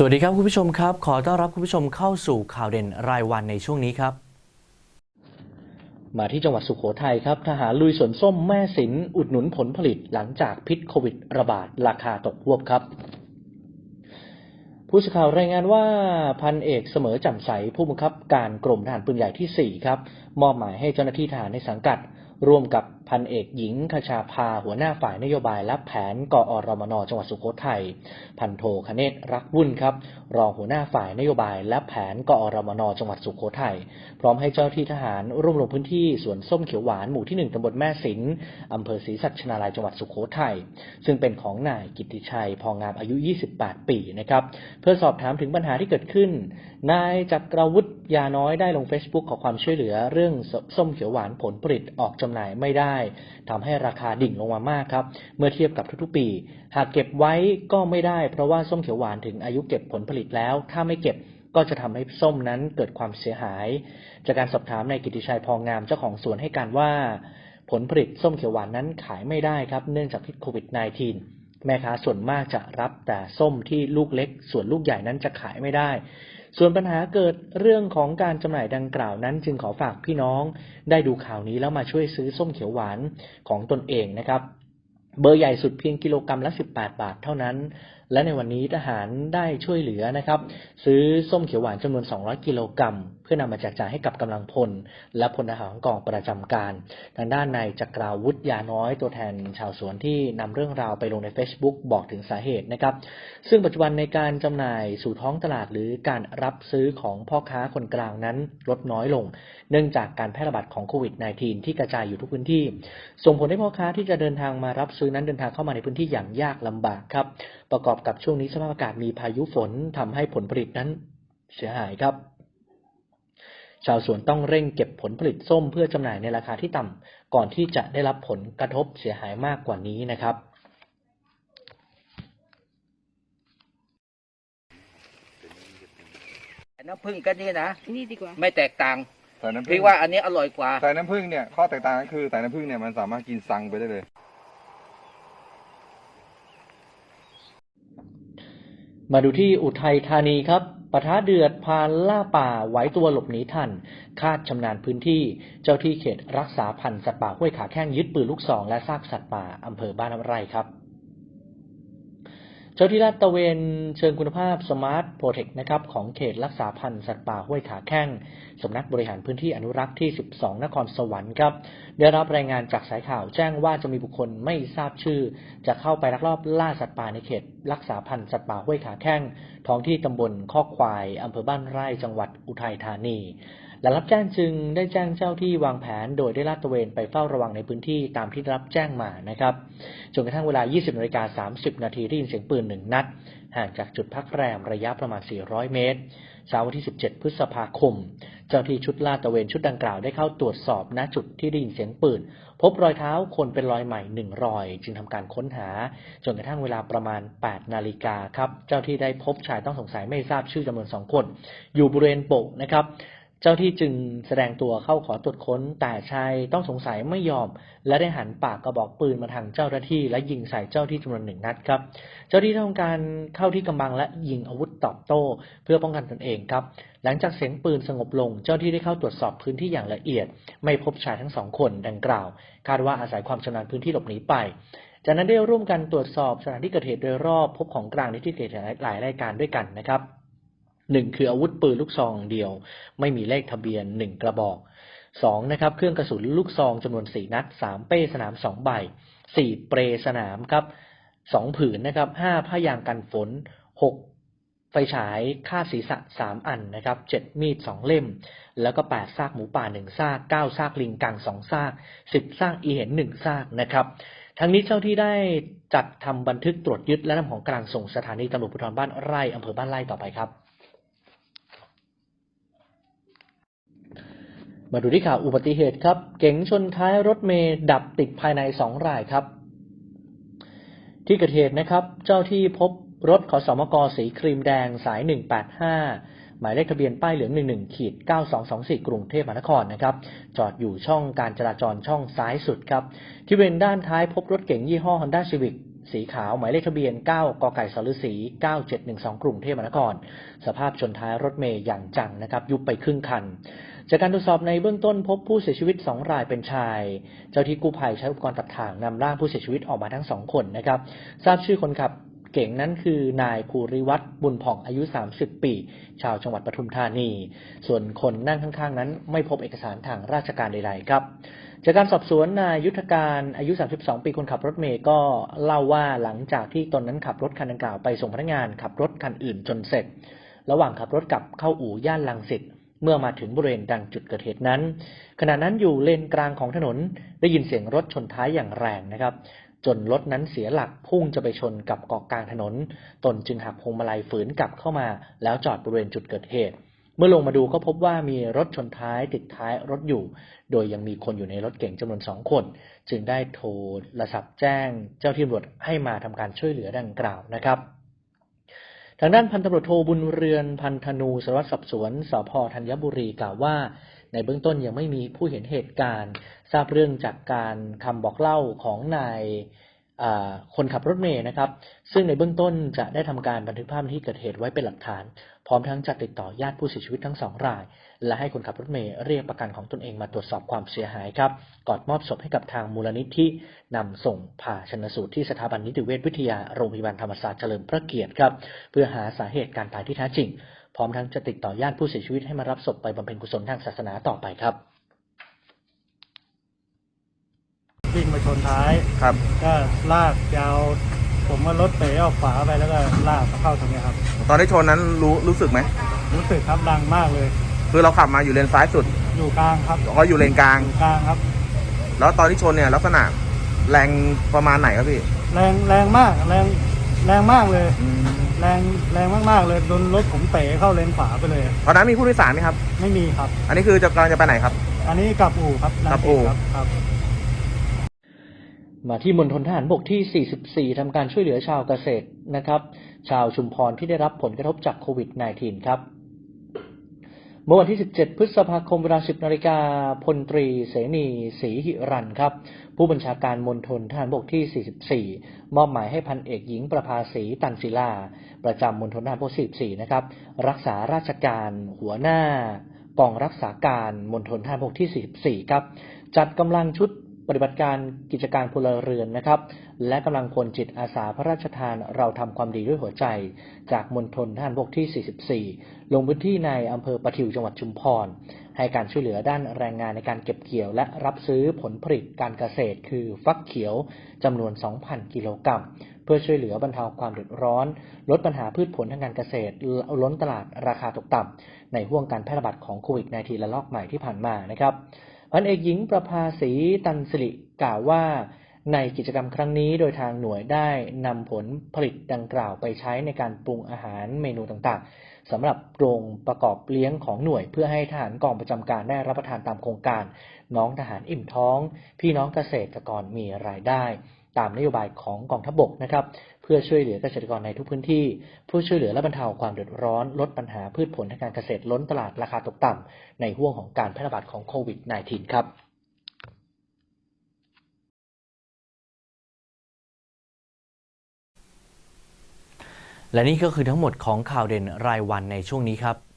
สวัสดีครับคุณผู้ชมครับ ขอต้อนรับคุณผู้ชมเข้าสู่ข่าวเด่นรายวันในช่วงนี้ครับ มาที่จังหวัดสุโขทัยครับ ทหารลุยสวนส้มแม่สินอุดหนุนผลผลิตหลังจากพิษโควิดระบาดราคาตกหวบครับ ผู้สื่อข่าวรายงานว่าพันเอกเสมอจำใสผู้บังคับการกรมทหารปืนใหญ่ที่ 4 ครับ มอบหมายให้เจ้าหน้าที่ทหารในสังกัด ร่วมกับ พันเอกหญิงคชาภาหัวหน้าฝ่ายนโยบายและแผนกอรมนจังหวัดสุโขทัย พันโทคเนศรักวุ่นครับ รองหัวหน้าฝ่ายนโยบายและแผนกอรมนจังหวัดสุโขทัย พร้อมให้เจ้าที่ทหารร่วมลงพื้นที่สวนส้มเขียวหวานหมู่ที่1ตำบลแม่สินอำเภอศรีสัชนาลัยจังหวัดสุโขทัย ซึ่งเป็นของนายกิติชัยพองามอายุ 28 ปีนะครับ เพื่อสอบถามถึงปัญหาที่เกิดขึ้น นายจักรวุฒิยาน้อยได้ลง Facebook ขอความช่วยเหลือเรื่องสส้มเขียวหวานผลผลิตออกจำหน่ายไม่ได้ทำให้ราคาดิ่งลงมามากครับ เมื่อเทียบกับทุกๆปี หากเก็บไว้ก็ไม่ได้เพราะว่าส้มเขียวหวานถึงอายุเก็บผลผลิตแล้ว ถ้าไม่เก็บก็จะทำให้ส้มนั้นเกิดความเสียหาย จากการสอบถามนายกิติชัยพองามเจ้าของสวนให้การว่า ผลผลิตส้มเขียวหวานนั้นขายไม่ได้ครับ เนื่องจากพิษโควิด -19 แม่ค้าส่วนมากจะรับแต่ส้มที่ลูกเล็ก ส่วนลูกใหญ่นั้นจะขายไม่ได้ ส่วนปัญหาเกิดเรื่องของการจำหน่ายดังกล่าวนั้น จึงขอฝากพี่น้อง ได้ดูข่าวนี้แล้วมาช่วยซื้อส้มเขียวหวานของตนเองนะครับ เบอร์ใหญ่สุดเพียงกิโลกรรัมละ 18 บาทเท่านั้น และในวันนี้ทหารได้ช่วยเหลือนะครับ ซื้อส้มเขียวหวานจำนวน 200 กิโลกรัม เพื่อนำมาแจกจ่ายให้กับกำลังพล และพลทหารกองประจำการ ทางด้านนายจักราวุฒิยาน้อยตัวแทนชาวสวนที่นำเรื่องราวไปลงใน Facebook บอกถึงสาเหตุนะครับ ซึ่งปัจจุบันในการจำหน่ายสู่ท้องตลาดหรือการรับซื้อของพ่อค้าคนกลางนั้นลดน้อยลง เนื่องจากการแพร่ระบาดของโควิด -19 ที่กระจายอยู่ทุกพื้นที่ ส่งผลให้พ่อค้าที่จะเดินทางมารับซื้อนั้นเดินทางเข้ามาในพื้นที่อย่างยากลำบากครับ ประกอบกับช่วงนี้สภาพอากาศมีพายุฝนทำให้ผลผลิตนั้นเสียหายครับ ชาวสวนต้องเร่งเก็บผลผลิตส้มเพื่อจำหน่ายในราคาที่ต่ำก่อนที่จะได้รับผลกระทบเสียหายมากกว่านี้นะครับน้ำผึ้งก็นี่นะนี่ดีกว่า ไม่แตกต่างใส่น้ำผึ้พี่งว่าอันนี้อร่อยกว่า ใส่น้ำผึ้งเนี่ยข้อแตกต่างก็คือใส่น้ำผึ้งเนี่ยมันสามารถกินซังไปได้เลย มาดูที่อุทัยธานีครับปะทะเดือดพานล่าป่าไหวตัวหลบหนีทัน คาดชำนาญพื้นที่ เจ้าที่เขตรักษาพันธุ์สัตว์ป่าห้วยขาแข้งยึดปืนลูกซองและซากสัตว์ป่าอำเภอบ้านน้ำไร่ครับ เจ้าที่ลาดตะเวนเชิงคุณภาพสมาร์ทโปรเทคนะครับของเขตรักษาพันธุ์สัตว์ป่าห้วยขาแข้งสำนักบริหารพื้นที่อนุรักษ์ที่ 12 นครสวรรค์ครับได้รับรายงานจากสายข่าวแจ้งว่าจะมีบุคคลไม่ทราบชื่อ จะเข้าไปลักลอบล่าสัตว์ป่าในเขต รักษาพันธุ์สัตว์ป่าห้วยขาแข้งท้องที่ตำบลข้อควายอำเภอบ้านไร่จังหวัดอุทัยธานี หลังรับแจ้งจึงได้แจ้งเจ้าที่วางแผนโดยได้ลาดตระเวนไปเฝ้าระวังในพื้นที่ตามที่ได้รับแจ้งมานะครับจนกระทั่งเวลา 20นาฬิกา30 นาทีได้ยินเสียงปืนหนึ่งนัด ห่างจากจุดพักแรมระยะประมาณ 400 เมตรเช้าวันที่ 17 พฤษภาคม เจ้าที่ชุดลาดตระเวนชุดดังกล่าวได้เข้าตรวจสอบณจุดที่ได้ยินเสียงปืน พบรอยเท้าคนเป็นรอยใหม่หนึ่งรอย จึงทำการค้นหา จนกระทั่งเวลาประมาณ 8 นาฬิกาครับ เจ้าที่ได้พบชายต้องสงสัยไม่ทราบชื่อจำนวนสองคน อยู่บริเวณโบกนะครับ จ้าที่จึงแสดงตัวเข้าขอตรวจค้น แต่ชายต้องสงสัยไม่ยอม และได้หันปากกระบอกปืนมาทางเจ้าหน้าที่ และยิงใส่เจ้าที่จำนวนหนึ่งนัดครับ เจ้าที่ทำการเข้าที่กำบังและยิงอาวุธตอบโต้ เพื่อป้องกันตนเองครับ หลังจากเสียงปืนสงบลง เจ้าที่ได้เข้าตรวจสอบพื้นที่อย่างละเอียด ไม่พบชายทั้งสองคนดังกล่าว คาดว่าอาศัยความชำนาญพื้นที่หลบหนีไปจากนั้นได้ร่วมกันตรวจสอบสถานที่เกิดเหตุโดยรอบพบของกลางในที่เกิดเหตุหลายรายการด้วยกันนะครับ หนึ่งคืออาวุธปืนลูกซองเดียว ไม่มีเลขทะเบียนหนึ่งกระบอกสองนะครับเครื่องกระสุนลูกซองจำนวนสี่นัดสามเป้สนามสองใบสี่เปรสนามครับสองผืนนะครับห้าผ้ายางกันฝนหกไฟฉายค่าศีรษะสามอันนะครับเจ็ดมีดสองเล่ม แล้วก็แปดซากหมูป่าหนึ่งซากเก้าซากลิงกังสองซากสิบซากอีเห็นหนึ่งซากนะครับทั้งนี้เจ้าที่ได้จัดทำบันทึกตรวจยึดและนำของกลางส่งสถานีตำรวจภูธรบ้านไร่อำเภอบ้านไร่ต่อไปครับ มาดูที่ข่าวอุบัติเหตุครับ เก๋งชนท้ายรถเมย์ดับติดภายในสองรายครับ ที่เกิดเหตุนะครับ เจ้าที่พบรถขอสมกสีครีมแดงสาย 185 หมายเลขทะเบียนป้ายเหลือง 11ขีด9224 กรุงเทพมหานครนะครับ จอดอยู่ช่องการจราจรช่องซ้ายสุดครับ ที่บริเวณด้านท้ายพบรถเก๋งยี่ห้อ Honda Civic สีขาวหมายเลขทะเบียน 9 กไก่สฤษี9712 กรุงเทพมหานคร สภาพชนท้ายรถเมย์อย่างจังนะครับ ยุบไปครึ่งคัน จากการตรวจสอบในเบื้องต้นพบผู้เสียชีวิต 2 รายเป็นชาย เจ้าที่กู้ภัยใช้อุปกรณ์ตัดถ่างนำร่างผู้เสียชีวิตออกมาทั้งสองคนนะครับ ทราบชื่อคนขับเก่งนั้นคือนายภูริวัตรบุญผ่องอายุ 30 ปี ชาวจังหวัดปทุมธานี ส่วนคนนั่งข้างๆ นั้นไม่พบเอกสารทางราชการใดๆครับ จากการสอบสวนนายยุทธการอายุ 32 ปีคนขับรถเมย์ก็เล่าว่าหลังจากที่ตนนั้นขับรถคันดังกล่าวไปส่งพนักงานขับรถคันอื่นจนเสร็จ ระหว่างขับรถกลับเข้าอู่ย่านลังสิตเมื่อมาถึงบริเวณดังจุดเกิดเหตุนั้น ขณะนั้นอยู่เลนกลางของถนนได้ยินเสียงรถชนท้ายอย่างแรงนะครับ จนรถนั้นเสียหลักพุ่งจะไปชนกับเกาะกลางถนน ตนจึงหักพวงมาลัยฝืนกลับเข้ามา แล้วจอดบริเวณจุดเกิดเหตุ เมื่อลงมาดูก็พบว่ามีรถชนท้ายติดท้ายรถอยู่ โดยยังมีคนอยู่ในรถเก๋งจำนวนสองคน จึงได้โทรศัพท์แจ้งเจ้าที่ตำรวจให้มาทำการช่วยเหลือดังกล่าวนะครับทางด้านพันตำรวจโทบุญเรือนพันธนูสารวัตรสอบสวนสพธัญบุรีกล่าวว่า ในเบื้องต้นยังไม่มีผู้เห็นเหตุการณ์ ทราบเรื่องจากการคำบอกเล่าของนายคนขับรถเมย์นะครับ ซึ่งในเบื้องต้นจะได้ทำการบันทึกภาพที่เกิดเหตุไว้เป็นหลักฐาน พร้อมทั้งจะติดต่อญาติผู้เสียชีวิตทั้งสองราย และให้คนขับรถเมย์เรียกประกันของตนเองมาตรวจสอบความเสียหายครับ ก่อนมอบศพให้กับทางมูลนิธินำส่งผ่าชนสูตรที่สถาบันนิติเวชวิทยาโรงพยาบาลธรรมศาสตร์เฉลิมพระเกียรติครับ เพื่อหาสาเหตุการตายที่แท้จริง พร้อมทั้งจะติดต่อญาติผู้เสียชีวิตให้มารับศพไปบำเพ็ญกุศลทางศาสนาต่อไปครับวิ่งมาชนท้ายครับ ก็ลากยาว ผมว่ารถเตะออกขวาไปแล้วก็ลากเข้าตรงเนี้ยครับ ตอนที่ชนนั้นรู้รู้สึกไหมรู้สึกครับดังมากเลย คือเราขับมาอยู่เลนซ้ายสุดอยู่กลางครับก็อยู่เลนกลาง อยู่กลางครับ แล้วตอนที่ชนเนี่ยลักษณะแรงประมาณไหนครับพี่แรงแรงมากแรงแรงมากเลย แรงแรงมากๆเลยโดนรถผมเตะเข้าเลนขวาไปเลย ตอนนั้นมีผู้โดยสารไหมครับ ไม่มีครับ อันนี้คือจะกำลังจะไปไหนครับ อันนี้กลับอู่ครับกลับอู่ครับครับ มาที่มณฑลทหารบกที่ 44 ทำการช่วยเหลือชาวเกษตรนะครับ ชาวชุมพรที่ได้รับผลกระทบจากโควิด -19 ครับ เมื่อวันที่ 17 พฤษภาคมเวลา 10 นาฬิกาพลตรีเสนีศรีหิรันครับ ผู้บัญชาการมณฑลทหารบกที่ 44 มอบหมายให้พันเอกหญิงประภาสีตันศิลา ประจำมณฑลทหารบก44 นะครับ รักษาราชการหัวหน้ากองรักษาการมณฑลทหารบกที่ 44 ครับ จัดกำลังชุด ปฏิบัติการกิจการพลเรือนนะครับ และกำลังพลจิตอาสาพระราชทานเราทำความดีด้วยหัวใจ จากมณฑลทหารบกที่ 44 ลงพื้นที่ในอำเภอปะทิวจังหวัดชุมพร ให้การช่วยเหลือด้านแรงงานในการเก็บเกี่ยวและรับซื้อผลผลิตการเกษตร คือฟักเขียวจำนวน 2,000 กิโลกรัมเพื่อช่วยเหลือบรรเทาความเดือดร้อน ลดปัญหาพืชผลทางการเกษตร ล้นตลาดราคาตกต่ำในห่วงการแพร่ระบาดของโควิด -19 ระลอกใหม่ที่ผ่านมานะครับ พันเอกหญิงประภาสีตันสิริกล่าวว่า ในกิจกรรมครั้งนี้โดยทางหน่วยได้นำผลผลิตดังกล่าวไปใช้ในการปรุงอาหารเมนูต่างๆสำหรับโรงประกอบเลี้ยงของหน่วย เพื่อให้ทหารกองประจำการได้รับประทานตามโครงการ น้องทหารอิ่มท้อง พี่น้องเกษตรกรมีรายได้ ตามนโยบายของกองทัพบกนะครับ พื่อช่วยเหลือเกษตรกรในทุกพื้นที่เพื่อช่วยเหลือและบรรเทาความเดือดร้อน ลดปัญหาพืชผลทางการเกษตรล้นตลาดราคาตกต่ำในห่วงของการแพร่ระบาดของโควิด -19 ครับและนี่ก็คือทั้งหมดของข่าวเด่นรายวันในช่วงนี้ครับ